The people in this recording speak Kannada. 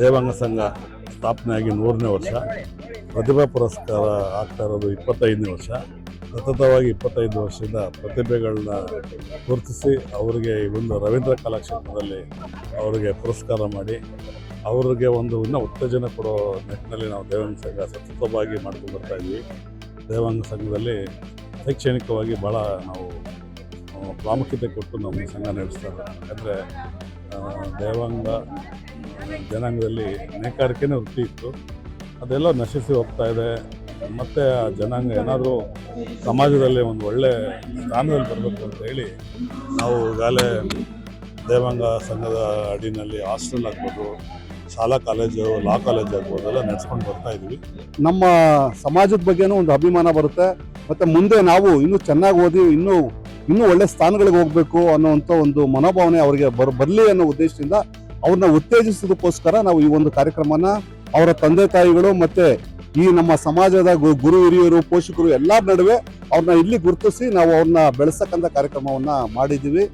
ದೇವಾಂಗ ಸಂಘ ಸ್ಥಾಪನೆಯಾಗಿ ನೂರನೇ ವರ್ಷ. ಪ್ರತಿಭಾ ಪುರಸ್ಕಾರ ಆಗ್ತಾ ಇರೋದು ಇಪ್ಪತ್ತೈದನೇ ವರ್ಷ. ಸತತವಾಗಿ ಇಪ್ಪತ್ತೈದು ವರ್ಷದಿಂದ ಪ್ರತಿಭೆಗಳನ್ನ ಗುರುತಿಸಿ ಅವರಿಗೆ ಒಂದು ರವೀಂದ್ರ ಕಲಾಕ್ಷೇತ್ರದಲ್ಲಿ ಅವರಿಗೆ ಪುರಸ್ಕಾರ ಮಾಡಿ, ಅವರಿಗೆ ಒಂದು ಇನ್ನೂ ಉತ್ತೇಜನ ಕೊಡೋ ನಿಟ್ಟಿನಲ್ಲಿ ನಾವು ದೇವಾಂಗ ಸಂಘ ಸತತವಾಗಿ ಮಾಡ್ಕೊಂಡು ಬರ್ತಾ ಇದ್ವಿ ದೇವಾಂಗ ಸಂಘದಲ್ಲಿ ಶೈಕ್ಷಣಿಕವಾಗಿ ಭಾಳ ನಾವು ಪ್ರಾಮುಖ್ಯತೆ ಕೊಟ್ಟು ನಮ್ಮ ಸಂಘ ನಡೆಸ್ತಾರೆ ಯಾಕಂದರೆ ದೇವಾಂಗ ಜನಾಂಗದಲ್ಲಿ ನೇಕಾರಿಕೆನೇ ವೃತ್ತಿ ಇತ್ತು. ಅದೆಲ್ಲ ನಶಿಸಿ ಹೋಗ್ತಾ ಇದೆ. ಮತ್ತು ಆ ಜನಾಂಗ ಏನಾದರೂ ಸಮಾಜದಲ್ಲಿ ಒಂದು ಒಳ್ಳೆ ಸ್ಥಾನದಲ್ಲಿ ಬರಬೇಕು ಅಂತ ಹೇಳಿ ನಾವು ಈಗಾಗಲೇ ದೇವಾಂಗ ಸಂಘದ ಅಡಿನಲ್ಲಿ ಹಾಸ್ಟೆಲ್ ಆಗ್ಬೋದು, ಶಾಲಾ ಕಾಲೇಜು, ಲಾ ಕಾಲೇಜ್ ಆಗ್ಬೋದು ಎಲ್ಲ ನಡೆಸ್ಕೊಂಡು ಬರ್ತಾ ಇದ್ವಿ. ನಮ್ಮ ಸಮಾಜದ ಬಗ್ಗೆನೂ ಒಂದು ಅಭಿಮಾನ ಬರುತ್ತೆ. ಮತ್ತು ಮುಂದೆ ನಾವು ಇನ್ನೂ ಚೆನ್ನಾಗಿ ಓದಿ, ಇನ್ನೂ ಇನ್ನೂ ಒಳ್ಳೆ ಸ್ಥಾನಗಳಿಗೆ ಹೋಗ್ಬೇಕು ಅನ್ನುವಂಥ ಒಂದು ಮನೋಭಾವನೆ ಅವರಿಗೆ ಬರ್, ಬರಲಿ ಅನ್ನೋ ಉದ್ದೇಶದಿಂದ ಅವ್ರನ್ನ ಉತ್ತೇಜಿಸೋದಕ್ಕೋಸ್ಕರ ನಾವು ಈ ಒಂದು ಕಾರ್ಯಕ್ರಮನ ಅವರ ತಂದೆ ತಾಯಿಗಳು ಮತ್ತೆ ಈ ನಮ್ಮ ಸಮಾಜದ ಗುರು ಹಿರಿಯರು, ಪೋಷಕರು ಎಲ್ಲರ ನಡುವೆ ಅವ್ರನ್ನ ಇಲ್ಲಿ ಗುರುತಿಸಿ ನಾವು ಅವ್ರನ್ನ ಬೆಳೆಸಕ್ಕಂಥ ಕಾರ್ಯಕ್ರಮವನ್ನ ಮಾಡಿದ್ದೀವಿ.